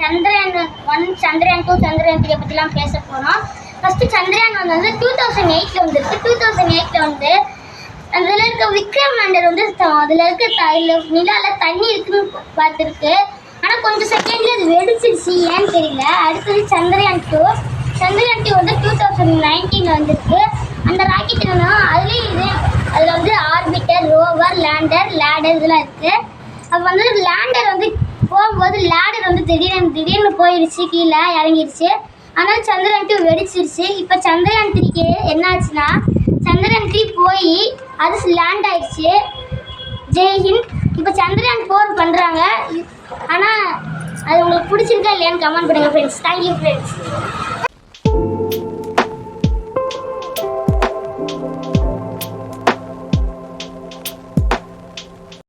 Chandrayaan one Chandrayaan two Chandrayaan three பற்றிலாம் பேச போகிறோம் ஃபஸ்ட்டு சந்திரயான் ஒன் வந்து டூ தௌசண்ட் எயிட்டில் வந்துருக்கு. டூ தௌசண்ட் எயிட்டில் வந்து அதில் இருக்க விக்ரம் லேண்டர் வந்து அதில் இருக்க த நிலாவில் தண்ணி இருக்குன்னு பார்த்துருக்கு. ஆனால் கொஞ்சம் செகண்ட்லேயே அது வெடிச்சிருச்சு. ஏன்னு தெரியல. அடுத்தது சந்திரயான் டூ சந்திரயான் டூ வந்து டூ தௌசண்ட் நைன்டீனில் வந்துருக்கு. அந்த ராக்கெட் என்னன்னா அதுலேயும் இது அதில் வந்து ஆர்பிட்டர் ரோவர் லேண்டர் லேடர் இதெல்லாம் இருக்குது அப்போ வந்து லேண்டர் வந்து போகும்போது லேடர் வந்து திடீர்னு திடீர்னு போயிடுச்சு கீழே இறங்கிடுச்சு ஆனால் சந்திரன் டூ வெடிச்சிருச்சு. இப்போ சந்திரன் த்ரீக்கு என்னாச்சுன்னா சந்திரன் த்ரீ போய் அது லேண்ட் ஆயிடுச்சு ஜெய்ஹிந்த் இப்போ சந்திரன் ஃபோர் பண்ணுறாங்க ஆனால் அது உங்களுக்கு பிடிச்சிருக்கா இல்லையான்னு கமெண்ட் பண்ணுங்கள் ஃப்ரெண்ட்ஸ் தேங்க்யூ ஃப்ரெண்ட்ஸ்